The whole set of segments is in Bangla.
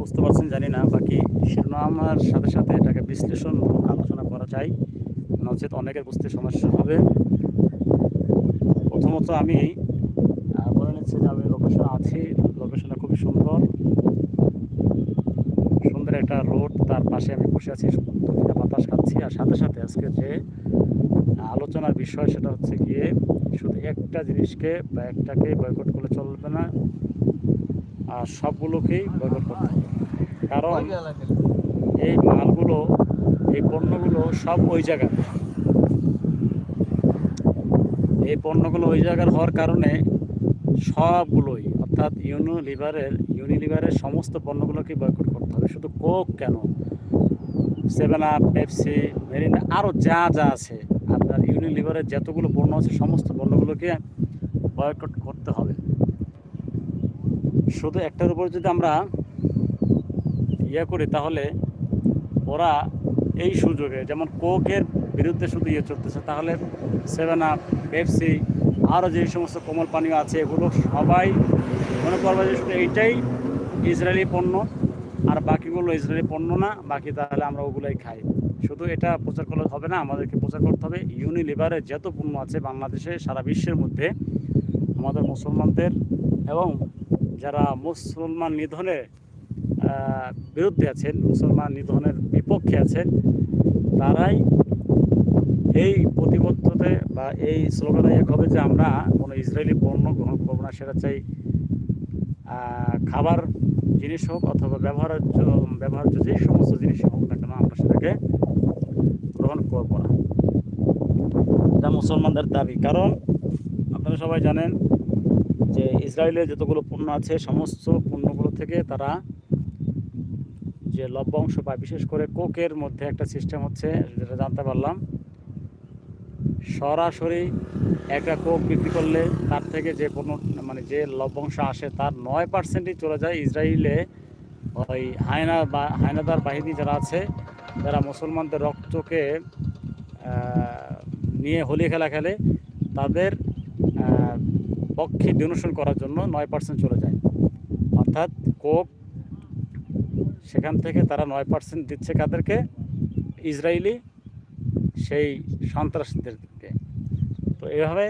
পারছেন, জানি না বাকি শিরোনামার সাথে সাথে এটাকে বিশ্লেষণ আলোচনা করা যায়। নচেত অনেকের বুঝতে সমস্যা হবে। প্রথমত আমি বলে নিচ্ছি যে আমি লোকেশন আছি। লোকেশনটা খুবই সুন্দর। সুন্দর একটা রোড তার পাশে আমি বসে আছি দুদিকে বাতাস খাচ্ছি। আর সাথে সাথে আজকে যে আলোচনার বিষয়, সেটা হচ্ছে গিয়ে শুধু একটা জিনিসকে বা একটাকে বয়কট করলে চলবে না। আর সবগুলোকেই বয়কট করতে হবে। কারণ এই মালগুলো এই পণ্যগুলো সব ওই জায়গার এই পণ্যগুলো ওই জায়গার হওয়ার কারণে সবগুলোই অর্থাৎ ইউনিলিভারের ইউনিলিভারের সমস্ত পণ্যগুলোকে বয়কট করতে হবে। শুধু কোক কেন? সেভেন আপ পেপসি মেরিনা আরও যা যা আছে আপনার ইউনিলিভারের যতগুলো পণ্য আছে সমস্ত পণ্যগুলোকে বয়কট করতে হবে। শুধু একটার উপর যদি আমরা ইয়ে করি, তাহলে ওরা এই সুযোগে, যেমন কোকের বিরুদ্ধে শুধু ইয়ে চলতেছে, তাহলে সেভেন আপ, পেপসি, আরও যে সমস্ত কোমল পানীয় আছে, এগুলো সবাই মনে করবে যে শুধু এইটাই ইসরায়েলি পণ্য, আর বাকিগুলো ইসরায়েলি পণ্য না, বাকি তাহলে আমরা ওগুলোই খাই। শুধু এটা প্রচার করলে হবে না, আমাদেরকে প্রচার করতে হবে ইউনিলিভারের যত পণ্য আছে বাংলাদেশে, সারা বিশ্বের মধ্যে, আমাদের মুসলমানদের এবং যারা মুসলমান নিধনে বিরুদ্ধে আছেন, মুসলমান নিধনের বিপক্ষে আছেন, তারাই এই প্রতিবদ্ধতে বা এই স্লোগানে এক হবে যে আমরা কোনো ইসরায়েলি পণ্য গ্রহণ করব না, সেটা চাই খাবার জিনিস হোক অথবা ব্যবহার্য ব্যবহার্য যে সমস্ত জিনিস হোক না কেন, আমরা সেটাকে গ্রহণ করব না। এটা মুসলমানদের দাবি। কারণ আপনারা সবাই জানেন যে ইসরায়েলের যতগুলো পণ্য আছে, সমস্ত পণ্যগুলো থেকে তারা যে লভ্যাংশ পায় বিশেষ করে কোকের মধ্যে একটা সিস্টেম হচ্ছে, যেটা জানতে পারলাম, সরাসরি একটা কোক বিক্রি করলে তার থেকে যে পণ্য মানে যে লভ্যাংশ আসে তার নয় পার্সেন্টই চলে যায়। ইসরায়েলে ওই হায়না বা, হায়নাদার বাহিনী যারা আছে যারা মুসলমানদের রক্তকে নিয়ে হোলি খেলা খেলে, তাদের পক্ষে ডোনেশন করার জন্য নয় পার্সেন্ট চলে যায়। অর্থাৎ কোক সেখান থেকে তারা নয় পার্সেন্ট দিচ্ছে কাদেরকে? ইসরায়েলি, সেই সন্ত্রাসীদেরকে। তো এভাবে,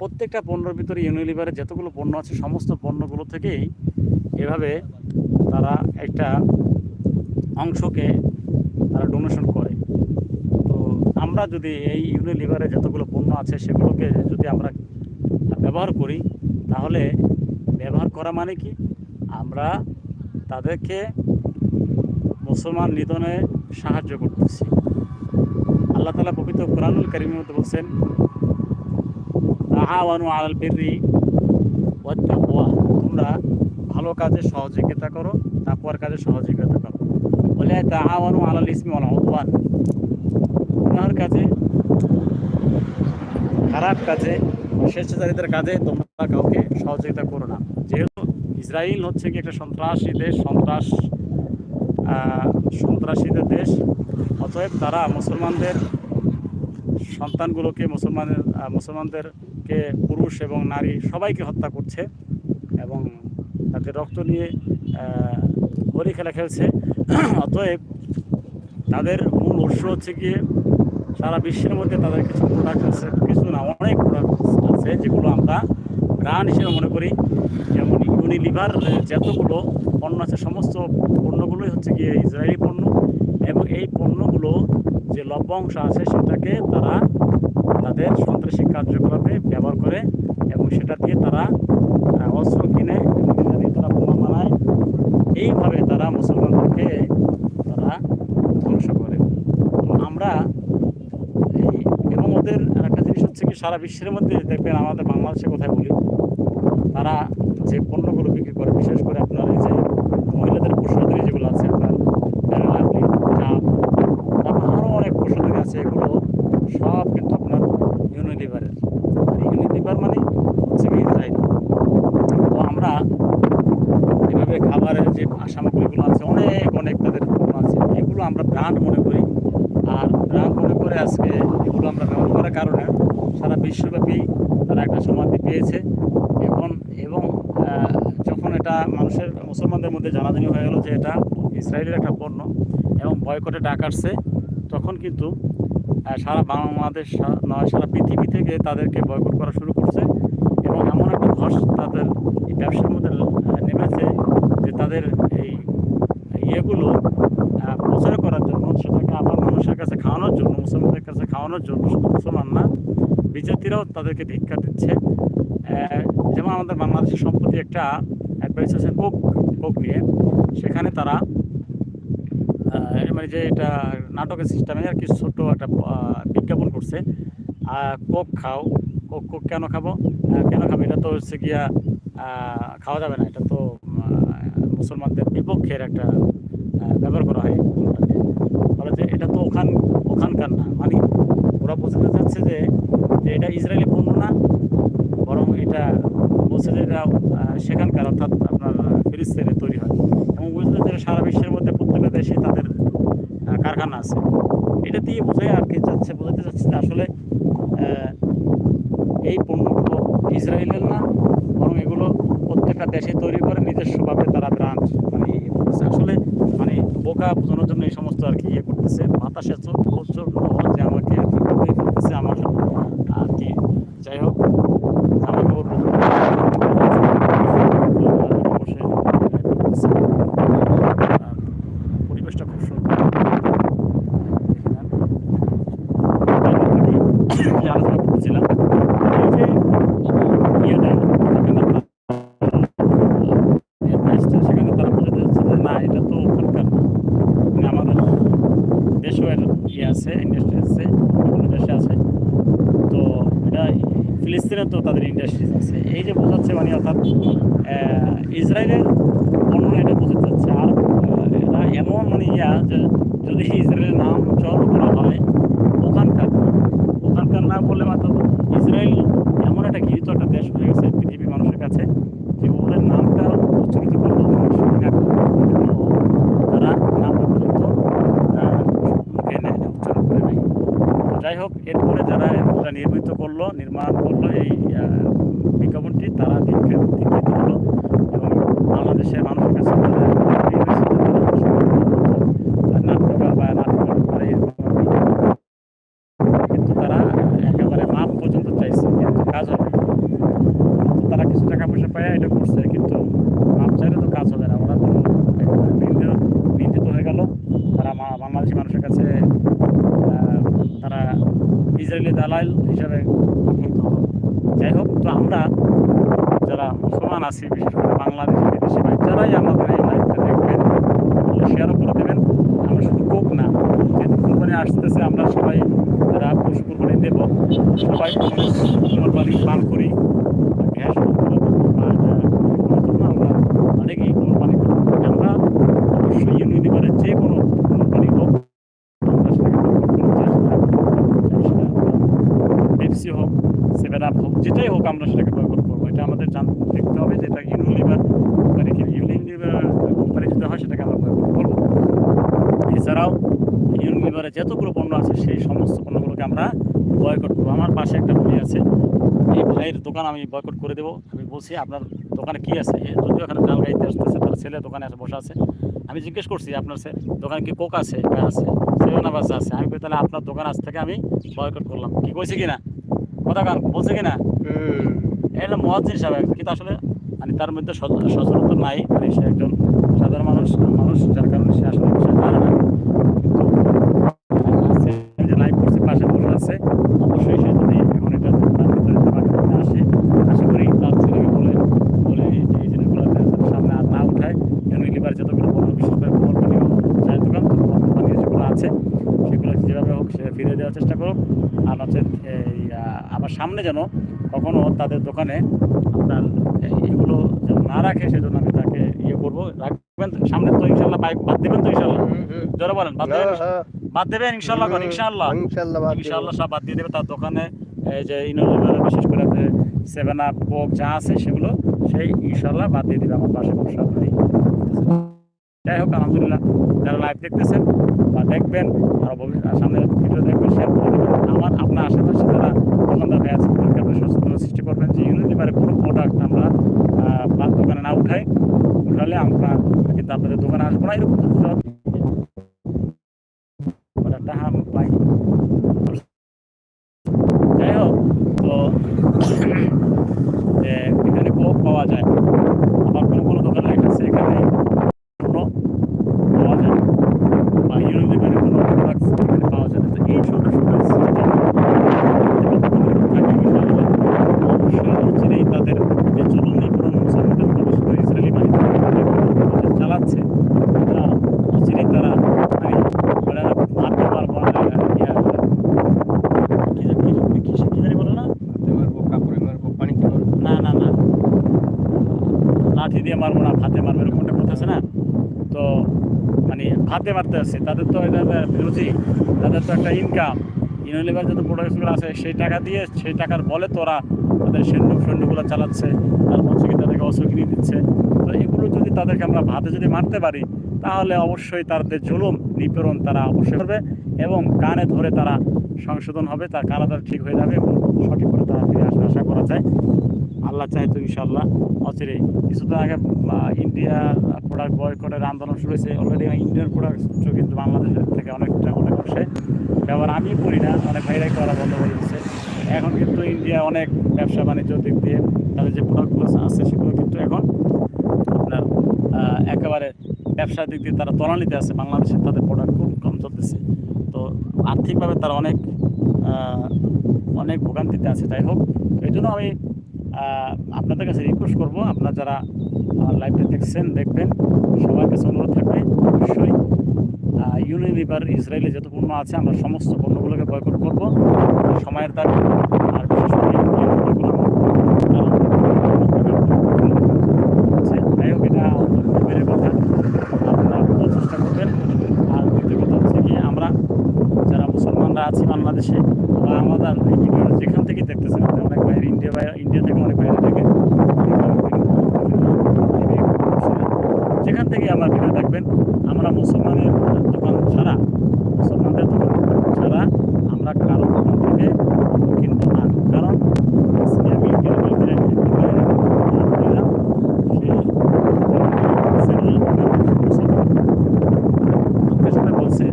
প্রত্যেকটা পণ্যের ভিতরে ইউনিলিভারের যতগুলো পণ্য আছে, সমস্ত পণ্যগুলো থেকেই এভাবে তারা একটা অংশকে তারা ডোনেশন করে। তো আমরা যদি এই ইউনিলিভারে যতগুলো পণ্য আছে, সেগুলোকে যদি আমরা ব্যবহার করি, তাহলে ব্যবহার করা মানে কি? আমরা তাদেরকে মুসলমান নিধনে সাহায্য করতেছি। আল্লাহ তালা পবিত্র কোরআনুল কারিমের মধ্যে বলছেন, তাহাওয়ানু আলাল বিররি ওয়াত তোমরা ভালো কাজে সহযোগিতা করো তাকওয়ার কাজে সহযোগিতা করো। বলে, তাহাওয়ানু আলাল ইসমি ওয়াল উদওয়ান। গুনাহের কাজে, খারাপ কাজে স্বেচ্ছাচারিতার কাজে তোমরা কাউকে সহযোগিতা করো না। ইসরায়েল হচ্ছে কি একটা সন্ত্রাসী দেশ, সন্ত্রাস সন্ত্রাসীদের দেশ। অতএব তারা মুসলমানদের সন্তানগুলোকে, মুসলমানের মুসলমানদেরকে পুরুষ এবং নারী সবাইকে হত্যা করছে এবং তাদের রক্ত নিয়ে হোলি খেলা খেলছে। অতএব তাদের মূল উৎস হচ্ছে গিয়ে সারা বিশ্বের মধ্যে তাদের কিছু প্রোডাক্ট আছে, কিছু না, অনেক প্রোডাক্ট আছে যেগুলো আমরা ব্রান্ড হিসেবে মনে করি। যেমন ইউনিলিভার যতগুলো পণ্য আছে, সমস্ত পণ্যগুলোই হচ্ছে গিয়ে ইসরায়েলি পণ্য এবং এই পণ্যগুলো যে লভ্যাংশ আছে, সেটাকে তারা তাদের সন্ত্রাসী কার্যকলাপে ব্যবহার করে এবং সেটা দিয়ে তারা অস্ত্র কিনে দিয়ে তারা বোমা বানায়। এইভাবে তারা মুসলমানদেরকে তারা ধ্বংস করে। তো আমরা এবং ওদের একটা জিনিস হচ্ছে কি, সারা বিশ্বের মধ্যে দেখবেন আমাদের বাংলাদেশের কথাই বলি। তারা যে পণ্যগুলো বিক্রি করে, বিশেষ করে আপনার এই যে মহিলাদের পোশাকের যেগুলো আছে, আপনার চাপ তারপর আরও অনেক পোশাকের আছে, এগুলো সব কিন্তু আপনার ইউনিলিভারের আর ইউনিলিভার মানে ইসরায়েল তো? আমরা এভাবে খাবারের যে সামগ্রীগুলো আছে, অনেক অনেক তাদের পণ্য আছে। এগুলো আমরা ব্র্যান্ড মনে করি। আর ব্র্যান্ড মনে করে আজকে এগুলো আমরা ব্যবহার করার কারণে সারা বিশ্বব্যাপী তারা একটা সমাধি পেয়েছে। এখন এবং যখন এটা মানুষের, মুসলমানদের মধ্যে জানাজানি হয়ে গেল যে এটা ইসরায়েলের একটা পণ্য এবং বয়কটে ডাক আসছে, তখন কিন্তু সারা বাংলাদেশ নয়, সারা পৃথিবী থেকে তাদেরকে বয়কট করা শুরু করছে এবং এমন একটা ধস তাদের এই ব্যবসার মধ্যে নেমেছে যে তাদের এই ইয়েগুলো প্রচার করার জন্য সেটাকে আবার মানুষের কাছে খাওয়ানোর জন্য, মুসলমানদের কাছে খাওয়ানোর জন্য মুসলমান না, বিজাতিরাও তাদেরকে ধিক্ষা দিচ্ছে। যেমন আমাদের বাংলাদেশের সম্প্রতি একটা অ্যাডভাইস আছে কোক কোক নিয়ে। সেখানে তারা মানে যে এটা নাটকের সিস্টেমে আর কি ছোট্ট একটা বিজ্ঞাপন করছে। কোক খাও, কোক কোক কেন খাব? কেন খাব? এটা তো হচ্ছে গিয়া খাওয়া যাবে না। এটা তো মুসলমানদের বিপক্ষের একটা ব্যবহার করা হয়। বলে যে এটা তো ওখান, ওখানকার না। মানে ওরা বোঝাতে চাচ্ছে যে যে এটা ইসরায়েলি পণ্য না বরং এটা বলছে যে এটা সেখানকার অর্থাৎ আপনার ফিলিস্তিনে তৈরি হয় এবং বুঝতে যে সারা বিশ্বের মধ্যে প্রত্যেকটা দেশে তাদের কারখানা আছে এটা দিয়ে বোঝায় আর কি যাচ্ছে বোঝাতে চাচ্ছে যে আসলে এই পণ্যগুলো ইসরায়েলের না বরং এগুলো প্রত্যেকটা দেশে তৈরি করে নিজস্বভাবে তারা ব্রাঞ্চ মানে ইয়ে। আসলে মানে বোকা বোঝানোর জন্য এই সমস্ত আর কি ইয়ে করতেছে বাতাসে প্রচণ্ড যে আমাকে আর কি করতেই করতেছে আমার আর কি যাই হোক জামা কাপড় বসে করতেছে। আর পরিবেশটা খুব সুন্দর যে আলোচনা করতেছিলাম এই যে ইয়েটা সেখানে তারা- এর price টা সেখানে তারা বোঝাতে চাচ্ছে যে না এটা তো ওখানকার না। মানে আমাদের দেশেও এর ইয়ে আছে ইন্ডাস্ট্রি আছে দেশে আছে। তো এটা ফিলিস্তিনে তো তাদের ইন্ডাস্ট্রিজ আছে। এই যে বোঝাচ্ছে মানে অর্থাৎ ইসরায়েলের বর্ণনা এটা বোঝাতে চাচ্ছে। আর এটা এমন মানে ইয়া যে যদি ইসরায়েলের নাম চল করা হয় ওখানকার না। ওখানকার না বললে মাত্র ইসরায়েল এমন একটা গৃহীত একটা দেশ হয়ে গেছে পৃথিবীর মানুষের কাছে যে ওদের নামটা উচ্চারিত করলেও মানুষ ঘৃণা করে। এজন্য তারা নামটা পর্যন্ত আহ, মুখে নেয় না উচ্চারণ করে নেয় তো যাই হোক এরপরে যারা এটা নির্মিত করল, নির্মাণ করল এই বিজ্ঞাপনটি, তারা দীক্ষিত হলো এবং বাংলাদেশের মানুষের কাছে। কিন্তু তারা একেবারে মাপ পর্যন্ত চাইছে কাজ হবে। তারা কিছু টাকা পয়সা পায় এটা করছে, কিন্তু মাপ চাইলে তো কাজ হবে না হয়ে গেল তারা মানুষের কাছে ইসরায়েলি দালাল হিসাবে যাই হোক, তো আমরা যারা মুসলমান আছি, বিশেষ করে বাংলাদেশ বিদেশি ভাই, যারাই আমাদের এই লাইভটা দেখবেন শেয়ারও করে দেবেন। আমরা শুধু কোক না, যেহেতু কোরবানি আসতেছে, আমরা সবাই যারা পশু কোরবানি দেব সবাই কোরবানি পান করি। গ্যাস বা এটা করার জন্য আমরা অনেকেই কোরবানি করি আমরা অবশ্যই ইউনিভারে যে কোনো কোরবানি হোক আমরা সেটাকে বয়কট করতে আসি না। পেপসি হোক সেভেন আপ হোক যেটাই হোক আমরা সেটাকে বয়কট করব। এটা আমাদের জান দেখতে হবে যে এটা ইউনিলিভার কোম্পানি কি ইউনিলিভার কোম্পানি যদি হয় সেটাকে আমরা বয়কট করব। এছাড়াও ইউনিলিভারে যতগুলো পণ্য আছে সেই সমস্ত পণ্যগুলোকে আমরা বয়কট করব। আমার পাশে একটা ভাই আছে। এই ভাইয়ের দোকান আমি বয়কট করে দেবো। আমি বলছি, আপনার দোকানে কি আছে? যদিও এখানে জাল গাইতে আসতেছে, তার ছেলে দোকানে আছে, বসে আছে। আমি জিজ্ঞেস করছি, আপনার দোকানে কি কোক আছে? আছে? সেভেন আপ আছে। আমি তাহলে আপনার দোকান আজ থেকে আমি বয়কট করলাম। কি কইছে কিনা? কথা কান বলছে কিনা? এটা মহৎ জিনিস কিন্তু আসলে মানে তার মধ্যে সচ- সচেতনতা নাই মানে সে একজন সাধারণ মানুষ মানুষ যার কারণে সে আসলে বিষয় জানে না। কিন্তু লাইভ করছে পাশে বসে আছে অবশ্যই সে যদি এখন এটা তার ভিতরে জমা আসে আশা করি তার ছেলেকে বলে বলে এই যে এই জিনিসগুলোতে সামনে আর না উঠায় ইউনিলিভার যতগুলো পণ্য বিশেষ করে চায়ের দোকান যেগুলো আছে সেগুলো যেভাবে হোক সে ফিরে দেওয়ার চেষ্টা করুক। হচ্ছে এই আবার সামনে যেন কখনো তাদের দোকানে আপনার এগুলো যেন না রাখে সেজন্য আমি তাকে ইয়ে করব। রাখবেন সামনে তো ইনশাল্লাহ বাইক বাদ দেবেন তো ইনশাল্লাহ। জোরে বলেন বাদ দেবেন? বাদ দেবেন ইনশাল্লাহ ইনশাল্লাহ। ইনশাল্লাহ সব বাদ দিয়ে দেবে। তার দোকানে এই যে ইনোলিভার বিশেষ করে সেভেন আপ কোক যা আছে সেগুলো সেই ইনশাল্লাহ বাদ দিয়ে দেবে আমার পাশে বসা যাই হোক, আলহামদুলিল্লাহ, যারা লাইভ দেখতেছেন বা দেখবেন আর ভবিষ্যৎ সামনে ভিডিও দেখবেন শেয়ার করে দেবেন। আমার আপনার আশেপাশে যারা দোকানদার হয়ে আছে, তাদেরকে আপনি সচেতনতা সৃষ্টি করবেন। যে ইউনিলিভারের কোনো প্রোডাক্ট আমরা দোকানে না উঠাই, উঠালে আমরা কিন্তু আপনাদের দোকানে আসব না। এরকম যাই হোক, তো, এখানে কোক পাওয়া যায় আবার কোনো কোনো দোকানে লেখা আছে এখানে কোনো পাওয়া যায় না। বা ইউনিলিভারে কোনো প্রোডাক্ট এখানে পাওয়া যায় না তো এই ছোটো ছোটো সিস্টেম অবশ্যই অচিরেই তাদের যে চলন নিপীড়ন মুসলমানদের উপর বিশেষ করে ইসরায়েলি বাহিনী যে চালাচ্ছে তা অচিরেই তারা মানে ওরা মারতে পারব না ইয়া কি কি কি কি জানি বলো না হাতে মারবো কাপড়ে মারবো পানিতে মারবো না না না লাঠি দিয়ে মারবো না হাতে মারবো এরকম একটা কথা আছে না? তো মানে হাতে মারতে আসছে, তাদের তো এটা বিরোধী, তাদের তো একটা ইনকাম ইউনিলিভার যত প্রোডাক্টসগুলো আছে, সেই টাকা দিয়ে, সেই টাকার বলে তো ওরা তাদের সৈন্য সৈন্যগুলো চালাচ্ছে, তার হচ্ছে তাদেরকে অস্ত্র দিচ্ছে। তো এগুলো যদি তাদেরকে আমরা ভাতে যদি মারতে পারি, তাহলে অবশ্যই তাদের জুলুম নিপীড়ন তারা অবশ্যই করবে এবং কানে ধরে তারা সংশোধন হবে, তার কানা তারা ঠিক হয়ে যাবে এবং সঠিক করে তারা ফিরে আসবে, আশা করা যায়। আল্লাহ চাই তো ইনশাল্লাহ অচিরেই কিছুদিন আগে আহ, ইন্ডিয়া প্রোডাক্ট বয়কটের আন্দোলন শুরু হয়েছে। অলরেডি ইন্ডিয়ান প্রোডাক্ট কিন্তু বাংলাদেশের থেকে অনেকটা অনেক অংশে। ব্যবহার আমি করি না অনেক ভাইরাই করা বন্ধ করে দিচ্ছে এখন কিন্তু ইন্ডিয়া অনেক ব্যবসা বাণিজ্য দিক দিয়ে তাদের যে প্রোডাক্টগুলো আছে সেগুলো কিন্তু এখন আপনার একেবারে ব্যবসার দিক দিয়ে তারা তলানিতে আছে। বাংলাদেশে তাদের প্রোডাক্ট খুব কম চলতেছে। তো আর্থিকভাবে তারা অনেক অনেক ভোগান্তিতে আছে। যাই হোক এই জন্য আমি আপনাদের কাছে রিকোয়েস্ট করব, আপনারা যারা লাইভটা দেখছেন, দেখবেন, সবার কাছে অনুরোধ থাকবে, অবশ্যই ইউনিলিভার ইসরায়েলে যত পণ্য আছে, আমরা সমস্ত পণ্যগুলোকে বয়কট করব। সময়ের দাবি আর বিশেষ করে ইন্ডিয়ান পণ্যগুলো কারণ হচ্ছে, যাই হোক এটা গভীরের কথা আপনারা বোঝার চেষ্টা করবেন আর দ্বিতীয় কথা হচ্ছে কি আমরা যারা মুসলমানরা আছি বাংলাদেশে বা আমাদের এই ভিডিও যেখান থেকে দেখতেছেন আপনি অনেক বাইরে ইন্ডিয়া বাইরে ইন্ডিয়া থেকে অনেক বাইরে থেকে যেখান থেকে আমার ভিডিও দেখবেন আমরা মুসলমানের দোকান ছাড়া, মুসলমানদের দোকান ছাড়া আমরা কারও দোকান থেকে কিনবো না। কারণ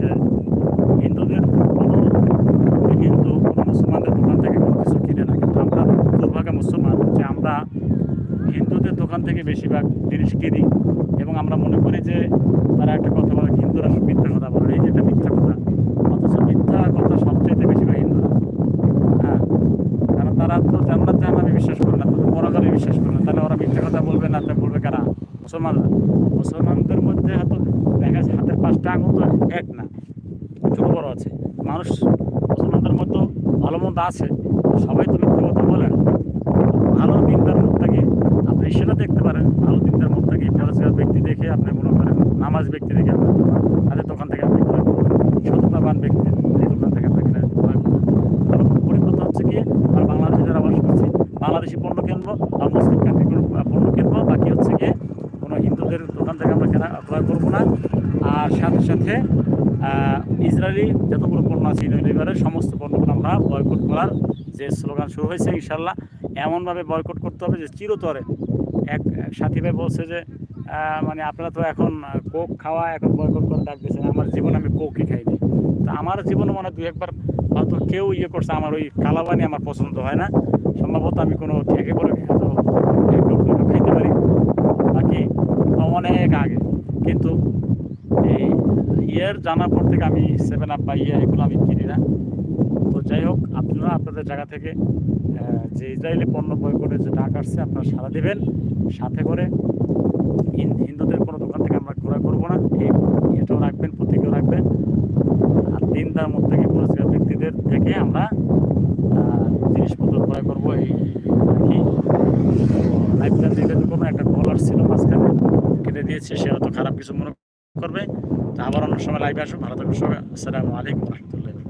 যে হিন্দুদের দোকান থেকে কিছু কিনে না। কিন্তু আমরা মুসলমান যে আমরা হিন্দুদের দোকান থেকে বেশিরভাগ জিনিস কিনি এবং আমরা মনে করি যে তারা একটা কথা বলে, হিন্দুরা মিথ্যা কথা বলে। এই যেটা মিথ্যা কথা, অথচ মিথ্যা কথা সবচেয়ে বেশিরভাগ হিন্দুরা। হ্যাঁ কারণ তারা তো জান্নাত জাহান্নামে বিশ্বাস করে না, তাদের পরকালে বিশ্বাস করে না। তাহলে ওরা মিথ্যা কথা বলবে না, তা বলবে কারা? মুসলমানরা। মুসলমানদের মধ্যে হয়তো দেখা যাচ্ছে হাতের পাঁচটা আঙুল তো এক না, ছোট বড় আছে। মানুষ মুসলমানদের মধ্যে ভালো মন্দ আছে, সবাই তো মিথ্যা কথা বলে না ভালো দিনদার মুখ থেকে আপনি সেটা দেখতে পারেন ভালো দিনদার মুখ থেকে পরিষ্কার ব্যক্তি দেখে আপনি মনে করেন নামাজ ব্যক্তি দেখে আপনি তাদের দোকান থেকে আপনি ক্রয় করুন সততাবান ব্যক্তির এই দোকান থেকে আপনি কিনে ক্রয় করুন কারণ পরিবর্তন হচ্ছে কি আর বাংলাদেশে যারা বাস করছি বাংলাদেশি পণ্য কিনবো আর মুসলিম কান্ট্রি কোনো পণ্য কিনবো বাকি হচ্ছে গিয়ে কোনো হিন্দুদের দোকান থেকে আমরা কেনা ক্রয় করব না আর সাথে সাথে আহ, ইসরায়েলি যতগুলো পণ্য আছে ইউনিলিভারের সমস্ত পণ্যগুলো আমরা বয়কট করার যে স্লোগান শুরু হয়েছে ইনশাল্লাহ এমনভাবে বয়কট করতে হবে যে চিরতরে। এক সাথী ভাই বলছে যে মানে আপনারা তো এখন কোক খাওয়া এখন বয়কট করে ডাক দিয়েছেন, আমার জীবনে আমি কোকই খাইনি। তো আমার জীবনে মনে দুই একবার হয়তো কেউ ইয়ে করছে, আমার ওই কালাবানি আমার পছন্দ হয় না। সম্ভবত আমি কোনো ঠেকে পড়ে খাইতে পারি। বাকি অনেক আগে। কিন্তু এই ইয়ের জানার পর থেকে আমি সেভেন আপ বা ইয়ে এগুলো আমি কিনি না। তো যাই হোক, আপনারা আপনাদের জায়গা থেকে যে ইসরায়েলি পণ্য বয়কটের যে ডাক আসছে, আপনারা সারা দিবেন। সাথে করে হিন্দুদের কোনো দোকান থেকে আমরা ক্রয় করব না। এই এটাও রাখবেন, প্রতীকও রাখবেন। আর দিনদার মধ্যে থেকে পরিষ্কার ব্যক্তিদের থেকে আমরা জিনিসপত্র ক্রয় করব এই কি? লাইফটা দেখে তো কোনো একটা কল আসছিল মাঝখানে, কেটে দিয়েছে সে হয়তো খারাপ কিছু মনে করবে। আবার অন্য সময় লাইভে আসুন ভালো থাকবে সবাই। আসসালামু আলাইকুম। রহমতুল্লাহ